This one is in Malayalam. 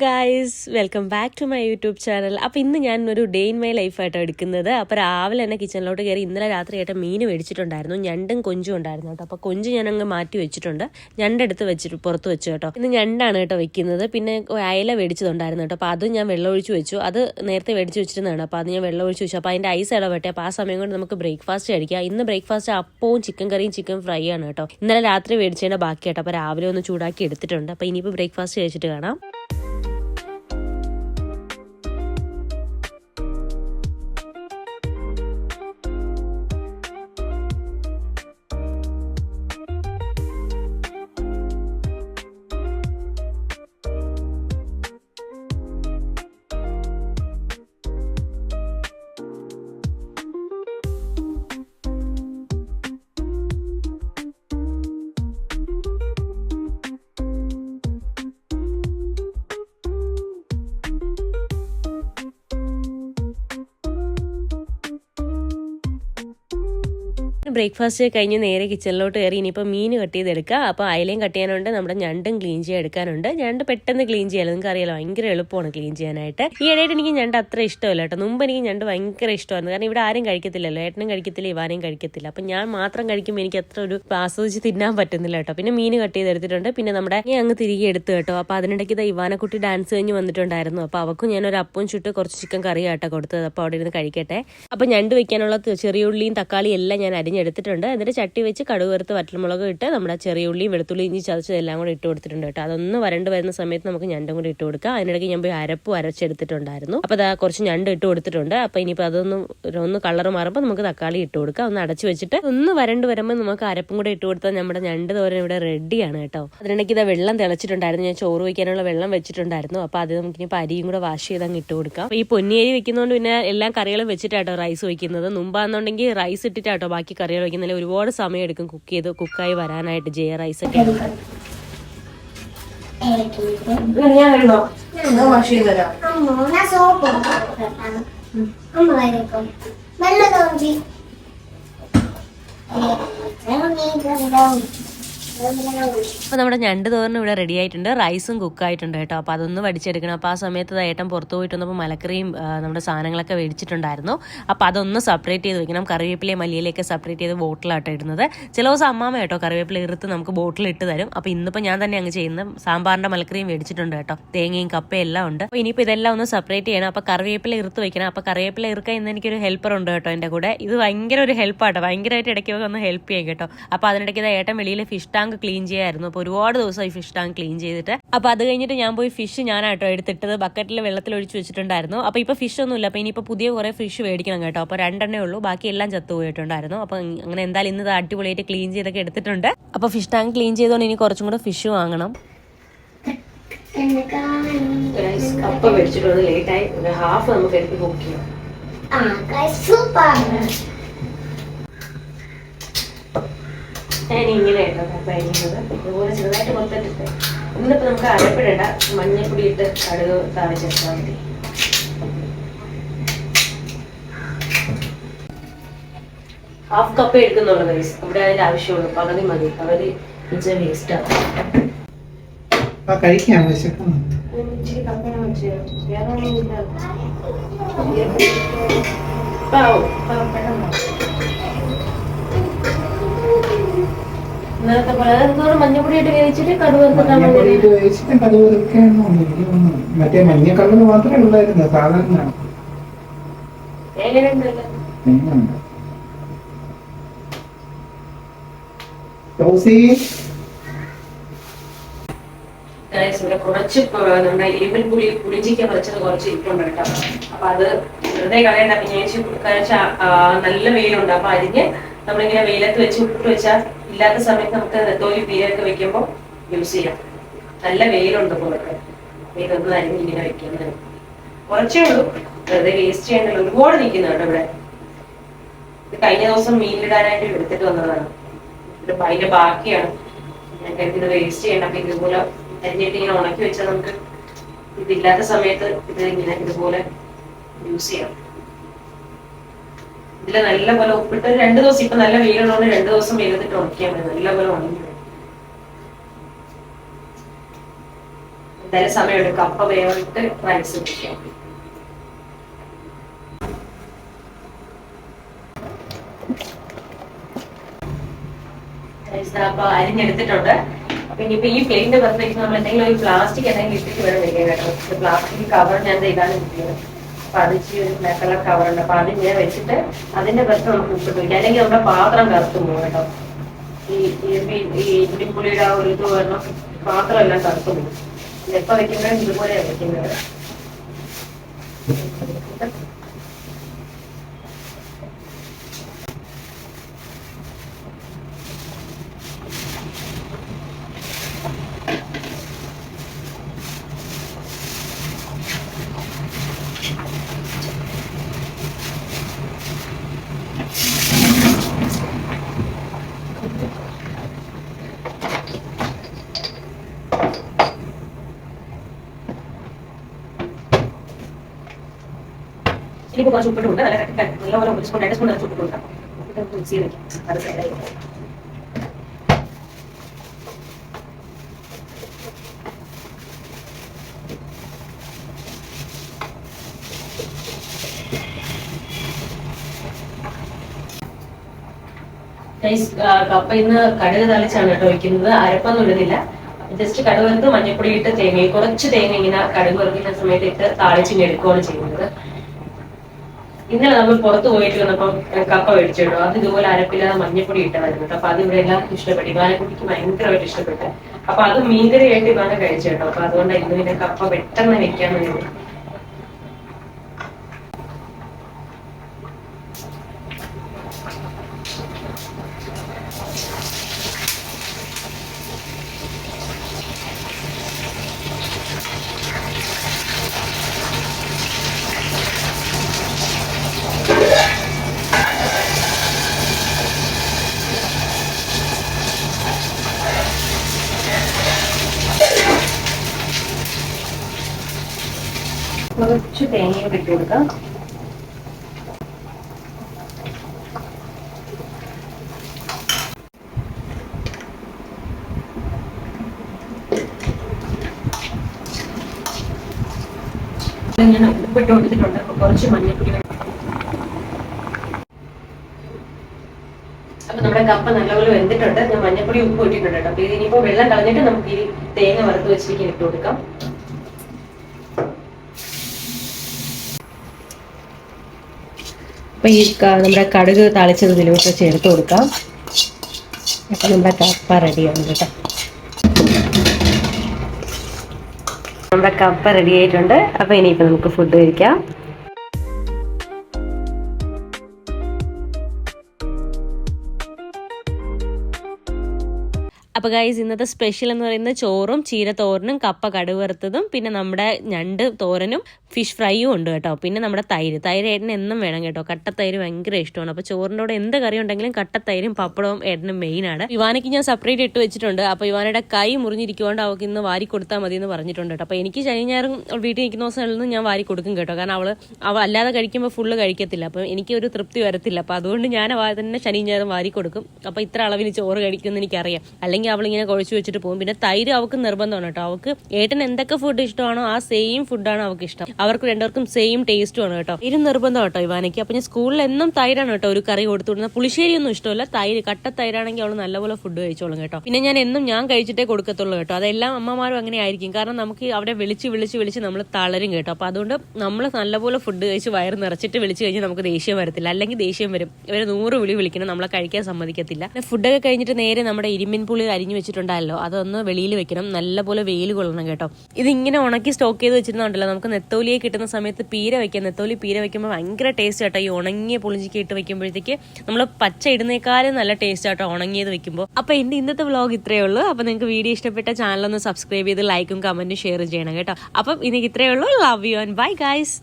Guys welcome back to my YouTube channel അപ്പോൾ ഇന്ന് ഞാൻ ഒരു ഡേ ഇൻ മൈ ലൈഫായിട്ടാണ് എടുക്കുന്നത്. അപ്പോൾ രാവിലെ തന്നെ കിച്ചണിലോട്ട് കയറി ഇന്നലെ രാത്രി ആയിട്ട് മീൻ മേടിച്ചിട്ടുണ്ടായിരുന്നു. ഞണ്ടും കൊഞ്ചും ഉണ്ടായിരുന്നു കേട്ടോ. അപ്പോൾ കൊഞ്ച് ഞാൻ അങ്ങ് മാറ്റി വെച്ചിട്ടുണ്ട്. ഞണ്ടെടുത്ത് വെച്ചിട്ട് പുറത്ത് വെച്ചു കേട്ടോ. ഇന്ന് ഞണ്ടാണ് കേട്ടോ വെക്കുന്നത്. പിന്നെ അയല മേടിച്ചതുണ്ടായിരുന്നു കേട്ടോ. അപ്പോൾ അത് ഞാൻ വെള്ളം ഒഴിച്ച് വെച്ചു. അത് നേരത്തെ മേടിച്ച് വെച്ചിരുന്നതാണ്. അപ്പോൾ അത് ഞാൻ വെള്ളം ഒഴിച്ച് വെച്ചു അപ്പോൾ അതിന്റെ ഐസ് ഇടപെട്ടെ അപ്പോൾ ആ സമയം കൊണ്ട് നമുക്ക് ബ്രേക്ക്ഫാസ്റ്റ് കഴിക്കാം. ഇന്ന് ബ്രേക്ക്ഫാസ്റ്റ് അപ്പവും ചിക്കൻ കറിയും ചിക്കൻ ഫ്രൈ ആണ് കേട്ടോ. ഇന്നലെ രാത്രി മേടിച്ചതിന്റെ ബാക്കി കേട്ടോ അപ്പോൾ രാവിലെ ഒന്ന് ചൂടാക്കി എടുത്തിട്ടുണ്ട്. അപ്പോൾ ഇനിയിപ്പോൾ ബ്രേക്ക്ഫാസ്റ്റ് കഴിച്ചിട്ട് കാണാം. ബ്രേക്ക്ഫാസ്റ്റ് കഴിഞ്ഞ് നേരെ കിച്ചണിലോട്ട് കയറി ഇനിയിപ്പോൾ മീൻ കട്ട് ചെയ്തെടുക്കുക. അപ്പോൾ അയലയും കട്ട് ചെയ്യാനുണ്ട് നമ്മുടെ ഞണ്ടും ക്ലീൻ ചെയ്യാൻ എടുക്കാനുണ്ട് ഞണ്ട് പെട്ടെന്ന് ക്ലീൻ ചെയ്യാലോ? നിങ്ങൾക്ക് അറിയാലോ ഭയങ്കര എളുപ്പമാണ് ക്ലീൻ ചെയ്യാനായിട്ട്. ഈ ഇടയായിട്ട് എനിക്ക് ഞണ്ട് അത്ര ഇഷ്ടമല്ല കേട്ടോ. മുമ്പ് എനിക്ക് ഞണ്ട് ഭയങ്കര ഇഷ്ടമായിരുന്നു. കാരണം ഇവിടെ ആരും കഴിക്കത്തില്ലല്ലോ. ഏട്ടനും കഴിക്കത്തില്ല ഇവാനും കഴിക്കത്തില്ല. അപ്പം ഞാൻ മാത്രം കഴിക്കുമ്പോൾ എനിക്ക് അത്ര ഒരു ആസ്വദിച്ച് തിന്നാൻ പറ്റുന്നില്ല കേട്ടോ. പിന്നെ മീൻ കട്ട് ചെയ്തെടുത്തിട്ടുണ്ട്. പിന്നെ നമ്മുടെ ഈ അങ്ങ് തിരികെ എടുത്ത് കേട്ടോ. അപ്പോൾ അതിനിടയ്ക്ക് ഇതാ ഡാൻസ് കഴിഞ്ഞ് വന്നിട്ടുണ്ടായിരുന്നു. അപ്പോൾ അവക്കും ഞാൻ ഒരു അപ്പം ചുട്ട് കുറച്ച് ചിക്കൻ കറി ആട്ടോ കൊടുത്തത്. അപ്പോൾ അവിടെ ഇരുന്ന് കഴിക്കട്ടെ. അപ്പോൾ ഞണ്ട് വെക്കാനുള്ള ചെറിയ ഉള്ളിയും തക്കാളിയും എല്ലാം ഞാൻ അരിഞ്ഞെടുത്തിട്ടുണ്ട് എന്നിട്ട് ചട്ടി വെച്ച് കടുക് വറുത്ത് വറ്റൽമുളക് ഇട്ട് നമ്മുടെ ചെറിയ ഉള്ളി വെളുത്തുള്ളി ഇഞ്ചി ചതച്ചതെല്ലാം കൂടെ ഇട്ട് കൊടുത്തിട്ടുണ്ട് കേട്ടോ. അതൊന്ന് വരണ്ട് വരുന്ന സമയത്ത് നമുക്ക് ഞണ്ടും കൂടി ഇട്ട് കൊടുക്കാം. അതിനിടയ്ക്ക് ഞാൻ പോയി അരപ്പ് അരച്ചെടുത്തിട്ടുണ്ടായിരുന്നു. അപ്പോൾ അതാ കുറച്ച് ഞണ്ട് ഇട്ട് കൊടുത്തിട്ടുണ്ട്. അപ്പോൾ ഇനിയിപ്പോൾ അതൊന്ന് ഒന്ന് കളർ മാറുമ്പോൾ നമുക്ക് തക്കാളി ഇട്ട് കൊടുക്കാം. ഒന്ന് അടച്ചു വെച്ചിട്ട് ഒന്ന് വരണ്ട് വരുമ്പോൾ നമുക്ക് അരപ്പും കൂടെ ഇട്ട് കൊടുത്താൽ നമ്മുടെ ഞണ്ട് തോരൻ ഇവിടെ റെഡിയാണ് കേട്ടോ. അതിനിടയ്ക്ക് ഇതാ വെള്ളം തിളച്ചിട്ടുണ്ടായിരുന്നു. ഞാൻ ചോറ് വയ്ക്കാനുള്ള വെള്ളം വെച്ചിട്ടുണ്ടായിരുന്നു. അപ്പോൾ അത് നമുക്ക് ഇനി അരിയും കൂടെ വാഷ് ചെയ്ത് അങ്ങ് ഇട്ട് കൊടുക്കാം. ഈ പൊന്നിയരി വെക്കുന്നതുകൊണ്ട് പിന്നെ എല്ലാ കറികളും വെച്ചിട്ടാട്ടോ റൈസ് വയ്ക്കുന്നത്. മുമ്പാണെന്നുണ്ടെങ്കിൽ റൈസ് ഇട്ടിട്ടാട്ടോ ബാക്കി കറികൾ വയ്ക്കുന്നതിൽ ഒരുപാട് സമയം എടുക്കും കുക്ക് ചെയ്ത് കുക്കായി വരാനായിട്ട് ജയ റൈസ് ഒക്കെ ഞാൻ അപ്പോൾ നമ്മുടെ ഞണ്ട് തോറിന് ഇവിടെ റെഡി ആയിട്ടുണ്ട്. റൈസും കുക്ക് ആയിട്ടുണ്ട് കേട്ടോ. അപ്പോൾ അതൊന്ന് വടിച്ചെടുക്കണം. അപ്പോൾ ആ സമയത്ത് ഏട്ടം പുറത്ത് പോയിട്ട് വന്നപ്പോൾ മലക്കറിയും നമ്മുടെ സാധനങ്ങളൊക്കെ മേടിച്ചിട്ടുണ്ടായിരുന്നു. അപ്പോൾ അതൊന്ന് സെപ്പറേറ്റ് ചെയ്ത് വെക്കണം. കറിവേപ്പിലയും മല്ലിയിലേക്ക് സെപ്പറേറ്റ് ചെയ്ത് ബോട്ടിലാട്ടോ ഇടുന്നത്. ചില ദിവസം അമ്മാമ കേട്ടോ കറിവേപ്പില ഇറുത്ത് നമുക്ക് ബോട്ടിൽ ഇട്ട് തരും. അപ്പോൾ ഇന്നിപ്പോ ഞാൻ തന്നെ അങ്ങ് ചെയ്യുന്ന സാമ്പാറിന്റെ മലക്കറിയും മേടിച്ചിട്ടുണ്ട് കേട്ടോ. തേങ്ങയും കപ്പയും എല്ലാം ഉണ്ട്. അപ്പോൾ ഇനിയിപ്പോൾ ഇതെല്ലാം ഒന്ന് സെപ്പറേറ്റ് ചെയ്യണം. അപ്പോൾ കറിവേപ്പില ഇറുത്ത് വെക്കണം. അപ്പോൾ കറിവേപ്പില ഇറുക്കാൻ ഇന്ന് എനിക്കൊരു ഹെൽപ്പർ ഉണ്ട് കേട്ടോ എന്റെ കൂടെ. ഇത് ഭയങ്കര ഒരു ഹെൽപ്പാട്ടോ ഭയങ്കരമായിട്ട് ഇടയ്ക്ക് ഒന്ന് ഹെൽപ്പ് ചെയ്യും കേട്ടോ. അപ്പോൾ അതിനിടയ്ക്ക് ഏട്ടൻ വെളിയിൽ ഫിഷ് ടാങ്ക് ക്ലീൻ ചെയ്യായിരുന്നു. അപ്പോൾ ഒരുപാട് ദിവസമായി ഫിഷ് ടാങ്ക് ക്ലീൻ ചെയ്തിട്ട്. അപ്പോൾ അത് കഴിഞ്ഞിട്ട് ഞാൻ പോയി ഫിഷ് ഞാനാട്ടോ എടുത്തിട്ടത്. ബക്കറ്റിൽ വെള്ളത്തിൽ ഒഴിച്ച് വെച്ചിട്ടുണ്ടായിരുന്നു. അപ്പോൾ ഇപ്പോൾ ഫിഷ് ഒന്നും ഇല്ല അപ്പോൾ ഇനിയിപ്പോൾ പുതിയ കുറേ ഫിഷ് മേടിക്കണം കേട്ടോ. അപ്പോൾ രണ്ടെണ്ണേ ഉള്ളൂ. ബാക്കി എല്ലാം ചത്തുപോയിട്ടുണ്ടായിരുന്നു അപ്പോൾ അങ്ങനെ എന്തായാലും ഇന്ന് അടിപൊളിയായിട്ട് ക്ലീൻ ചെയ്തൊക്കെ എടുത്തിട്ടുണ്ട്. അപ്പോൾ ഫിഷ് ടാങ്ക് ക്ലീൻ ചെയ്തോണ്ട് ഇനി കുറച്ചും കൂടെ ഫിഷ് വാങ്ങണം. കപ്പ മേടിച്ചിട്ടുണ്ട് ലേറ്റായി ഹാഫ് നമുക്ക് എടുത്ത് കുക്ക് ചെയ്യാം. സൂപ്പർ ഞാൻ ഇങ്ങനെ കപ്പ അരിയുന്നത് ഇതുപോലെ ചെറുതായിട്ട് കൊത്തിട്ടിട്ട് ഇന്നിപ്പോൾ നമുക്ക് അരപ്പിടണ്ട. മഞ്ഞൾപ്പൊടി ഇട്ട് കടുക് താളിച്ചെടുത്താൽ മതി. ഹാഫ് കപ്പ് എടുക്കുന്നുള്ളൂ ഗൈസ് ഇവിടെ അതിന്റെ ആവശ്യമുള്ളൂ. പകുതി മതി. പകുതി വെച്ചാൽ വേസ്റ്റ് ആവും. ആ കഴിക്കാം. വിശക്കുന്നു. ഇച്ചിരി കപ്പ വെച്ച്. വേറെ ഒന്നും ഇല്ല. പെട്ടെന്ന്. വേവിച്ചിട്ട് വേവിച്ചിട്ട് എനിക്ക് തോന്നുന്നു. മറ്റേ മഞ്ഞ മാത്രമേ ഉള്ളായിരുന്നു. സാധാരണ. എങ്ങനെയുണ്ട് റോസി? ഇവിടെ കുറച്ച് നമ്മുടെ ഇരുമ്പൽ പുളി പുളിഞ്ചിക്ക പറിച്ചത് കുറച്ച് ഇരിപ്പുണ്ട് കേട്ടോ. അപ്പൊ അത് വെറുതെ കളയണ്ട. അപ്പൊ ഞാൻ കഴിച്ച നല്ല വെയിലുണ്ട്. അപ്പൊ അരിഞ്ഞ് നമ്മളിങ്ങനെ വെയിലത്ത് വെച്ച് ഉപ്പിട്ട് വെച്ചാൽ ഇല്ലാത്ത സമയത്ത് നമുക്ക് നെത്തോലി പീരൊക്കെ വെക്കുമ്പോൾ യൂസ് ചെയ്യാം. നല്ല വെയിലുണ്ട് പുറത്ത്. ഇതൊന്നും അരിഞ്ഞ് ഇങ്ങനെ വെക്കുന്നത്. കുറച്ചേ ഉള്ളൂ. വെറുതെ വേസ്റ്റ് ചെയ്യേണ്ടത് ഒരുപാട് നിൽക്കുന്നുണ്ട് ഇവിടെ. ഇത് കഴിഞ്ഞ ദിവസം മീനിലിടാനായിട്ട് എടുത്തിട്ട് വന്നതാണ്. ഇത് അതിന്റെ ബാക്കിയാണ്. ഞാൻ കരുതി വേസ്റ്റ് ചെയ്യണം അപ്പൊ ഇതുപോലെ അരിഞ്ഞിട്ട് ഇങ്ങനെ ഉണക്കി വെച്ചാൽ നമുക്ക് ഇതില്ലാത്ത സമയത്ത് ഇത് ഇങ്ങനെ ഇതുപോലെ യൂസ് ചെയ്യാം. ഇതിൽ നല്ല പോലെ ഉപ്പിട്ട് രണ്ടു ദിവസം ഇപ്പൊ നല്ല വെയിലുള്ളതുകൊണ്ട് രണ്ട് ദിവസം വെയിലത്തിട്ട് ഉണക്കിയാൽ മതി. നല്ല പോലെ ഉണങ്ങി. എന്തായാലും എടുക്കും. കപ്പ വേവിട്ട് റൈസ് വെക്കാം അപ്പൊ അരിഞ്ഞെടുത്തിട്ടുണ്ട്. അപ്പൊ ഇനിയിപ്പോ ഈ പ്ലേറ്റിന്റെ പുറത്തേക്ക് നമ്മൾ എന്തെങ്കിലും ഒരു പ്ലാസ്റ്റിക് എന്തെങ്കിലും ഇട്ടിട്ട് വേണം വെക്കാൻ കേട്ടോ. പ്ലാസ്റ്റിക് കവർ ഞാൻ ഇതാണ് കിട്ടിയത് അപ്പൊ അത് ഒരു ബ്ലാക്ക് കളർ കവർ ഉണ്ട്. അപ്പൊ അത് ഇങ്ങനെ വെച്ചിട്ട് അതിന്റെ പുറത്ത് നമുക്ക് ഉപ്പിട്ട് വയ്ക്കാം അല്ലെങ്കിൽ നമ്മുടെ പാത്രം കറുത്തു പോകും കേട്ടോ. ഈ ഈ- ഇടിപ്പുളിയുടെ ആ ഒരു ഇത് കാരണം പാത്രം എല്ലാം കറുത്തു പോകും. എപ്പോ വെക്കുമ്പോഴും ഇതുപോലെയാണ് വെക്കുന്നത്. ഇനിയിപ്പോ കുറച്ച് ഉപ്പിട്ടുണ്ട് നല്ല നല്ലപോലെ ഒരു സ്പൂൺ രണ്ട് സ്പൂൺ നിറച്ച് ഉപ്പിട്ട് കൊടുക്കാം ഉപ്പിട്ട് മിക്സ് ചെയ്ത് വെക്കാം. അത് സൈഡായി കപ്പ ഇന്ന് കടുക് തളിച്ചാണ് കേട്ടോ വയ്ക്കുന്നത് അരപ്പൊന്നും ഇടുന്നില്ല. ജസ്റ്റ് കടുക് മഞ്ഞപ്പൊടി ഇട്ട് തേങ്ങ കുറച്ച് തേങ്ങ ഇങ്ങനെ കടുക് വറുക്കുന്ന സമയത്ത് ഇട്ട് താളിച്ചിങ്ങനെ എടുക്കുകയാണ് ചെയ്യുന്നത്. ഇന്നലെ നമ്മൾ പുറത്ത് പോയിട്ട് വന്നപ്പം കപ്പ മേടിച്ചിട്ടു. അത് ഇതുപോലെ അരപ്പില്ലാതെ മഞ്ഞപ്പൊടി ഇട്ടതായിരുന്നു കേട്ടോ. അപ്പൊ അത് ഇവിടെ എല്ലാവർക്കും ഇഷ്ടപ്പെട്ടു. ഇവാനെക്കുട്ടിക്ക് ഭയങ്കരമായിട്ട് ഇഷ്ടപ്പെട്ടു. അപ്പൊ അത് മീൻകറിയായിട്ട് ഇവാനെ കഴിച്ചു കേട്ടോ. അപ്പൊ അതുകൊണ്ട് ഇന്ന് പിന്നെ കപ്പ പെട്ടെന്ന് വെക്കാൻ വേണ്ടി. കുറച്ച് തേങ്ങയും ഇട്ട് കൊടുക്കാം. ഞാൻ ഉപ്പിട്ട് കൊടുത്തിട്ടുണ്ട്? അപ്പൊ കുറച്ച് മഞ്ഞപ്പൊടി. അപ്പൊ നമ്മുടെ കപ്പ നല്ലപോലെ വെന്തിട്ടുണ്ട്. ഞാൻ മഞ്ഞപ്പൊടി ഉപ്പ് ഇട്ടിട്ടുണ്ട് കേട്ടോ. അപ്പൊ ഇതിനിപ്പോ വെള്ളം കളഞ്ഞിട്ട് നമുക്ക് ഈ തേങ്ങ വറുത്ത് വെച്ചിരിക്കാൻ ഇട്ട് കൊടുക്കാം. അപ്പൊ ഈ നമ്മുടെ കടുക് തളിച്ചത് ഇതിലോട്ട് ചേർത്ത് കൊടുക്കാം. അപ്പൊ നമ്മുടെ കപ്പ റെഡിയാണ് കേട്ടോ. നമ്മുടെ കപ്പ റെഡി ആയിട്ടുണ്ട് അപ്പൊ ഇനിയിപ്പോൾ നമുക്ക് ഫുഡ് കഴിക്കാം. അപ്പോൾ ഗൈസ് ഇന്നത്തെ സ്പെഷ്യൽ എന്ന് പറയുന്നത് ചോറും ചീര തോരനും കപ്പ കടുവറുത്തതും പിന്നെ നമ്മുടെ ഞണ്ട് തോരനും ഫിഷ് ഫ്രൈയും ഉണ്ട് കേട്ടോ. പിന്നെ നമ്മുടെ തൈര്. തൈര് ഏട്ടന് എന്നും വേണം കേട്ടോ. കട്ടത്തൈര് ഭയങ്കര ഇഷ്ടമാണ്. അപ്പോൾ ചോറിന്റെ കൂടെ എന്ത് കറി ഉണ്ടെങ്കിലും കട്ടത്തൈരും പപ്പടവും ഏട്ടനും ആണ്. യുവാനയ്ക്ക് ഞാൻ സെപ്പറേറ്റ് ഇട്ട് വെച്ചിട്ടുണ്ട്. അപ്പോൾ യുവാനയുടെ കൈ മുറിഞ്ഞിരിക്കുകൊണ്ട് അവൾക്ക് ഇന്ന് വാരി കൊടുത്താൽ മതി എന്ന് പറഞ്ഞിട്ടുണ്ട് കേട്ടോ. അപ്പോൾ എനിക്ക് ശനി ഞായറും വീട്ടിൽ നിൽക്കുന്ന ദിവസങ്ങളിൽ ഞാൻ വാരി കൊടുക്കും കേട്ടോ. കാരണം അവൾ അവൾ അല്ലാതെ കഴിക്കുമ്പോൾ ഫുള്ള് കഴിക്കത്തില്ല. അപ്പം എനിക്ക് ഒരു തൃപ്തി വരത്തില്ല. അപ്പോൾ അതുകൊണ്ട് ഞാൻ അവ തന്നെ ശനി ഞായറും വാരി കൊടുക്കും. അപ്പോൾ ഇത്ര അളവിന് ചോറ് കഴിക്കുമെന്ന് എനിക്കറിയാം. അല്ലെങ്കിൽ അവളിങ്ങനെ കുഴച്ച് വെച്ചിട്ട് പോകും. പിന്നെ തൈര് അവൾക്ക് നിർബന്ധമാണ് കേട്ടോ. അവൾക്ക് ഏട്ടൻ എന്തൊക്കെ ഫുഡ് ഇഷ്ടമാണോ ആ സെയിം ഫുഡാണ് അവൾക്ക് ഇഷ്ടം. അവർക്ക് രണ്ടുപേർക്കും സെയിം ടേസ്റ്റുമാണ് കേട്ടോ. തൈര് നിർബന്ധം കേട്ടോ ഇവാനയ്ക്ക്. അപ്പൊ ഞാൻ സ്കൂളിൽ എന്നും തൈരാണ് കേട്ടോ ഒരു കറി കൊടുത്തു പുളിശ്ശേരി ഒന്നും ഇഷ്ടമല്ല. തൈര് കട്ട തൈരാണെങ്കിൽ അവൾ നല്ലപോലെ ഫുഡ് കഴിച്ചോളും കേട്ടോ. പിന്നെ ഞാൻ എന്നും ഞാൻ കഴിച്ചിട്ടേ കൊടുക്കത്തുള്ളൂ കേട്ടോ. അതെല്ലാം അമ്മമാരും അങ്ങനെ ആയിരിക്കും. കാരണം നമുക്ക് അവിടെ വിളിച്ച് വിളിച്ച് വിളിച്ച് നമ്മൾ തളരും കേട്ടോ. അപ്പൊ അതുകൊണ്ട് നമ്മൾ നല്ലപോലെ ഫുഡ് കഴിച്ച് വയറ് നിറച്ചിട്ട് വിളിച്ച് കഴിഞ്ഞാൽ നമുക്ക് ദേഷ്യം വരത്തില്ല. അല്ലെങ്കിൽ ദേഷ്യം വരും. ഇവരെ നൂറ് വിളി വിളിക്കണം. നമ്മളെ കഴിക്കാൻ സമ്മതിക്കത്തില്ല. ഫുഡൊക്കെ കഴിഞ്ഞിട്ട് നേരെ നമ്മുടെ ഇരുമ്പിൻ പുളി അരിഞ്ഞു വെച്ചിട്ടുണ്ടല്ലോ അതൊന്ന് വെളിയിൽ വെക്കണം. നല്ലപോലെ വെയിൽ കൊള്ളണം കേട്ടോ. ഇത് ഇങ്ങനെ ഉണക്കി സ്റ്റോക്ക് ചെയ്ത് വെച്ചിരുന്നുണ്ടല്ലോ നമുക്ക് നെത്തോലിയെ കിട്ടുന്ന സമയത്ത് പീര വെക്കാം. നെത്തോലി പീര വെക്കുമ്പോൾ ഭയങ്കര ടേസ്റ്റ് കേട്ടോ ഈ ഉണങ്ങിയ പുളിഞ്ചിക്ക് ഇട്ട് വെക്കുമ്പോഴത്തേക്ക് നമ്മൾ പച്ച ഇടുന്നേക്കാളും നല്ല ടേസ്റ്റ് കേട്ടോ ഉണങ്ങിയത് വെക്കുമ്പോൾ അപ്പൊ എന്റെ ഇന്നത്തെ വ്ലോഗ് ഇത്രയേ ഉള്ളൂ. അപ്പൊ നിങ്ങൾക്ക് വീഡിയോ ഇഷ്ടപ്പെട്ട ചാനൽ ഒന്ന് സബ്സ്ക്രൈബ് ചെയ്ത് ലൈക്കും കമന്റും ഷെയർ ചെയ്യണം കേട്ടോ. അപ്പം ഇനി ഇത്രയേ ഉള്ളൂ. Love you and bye guys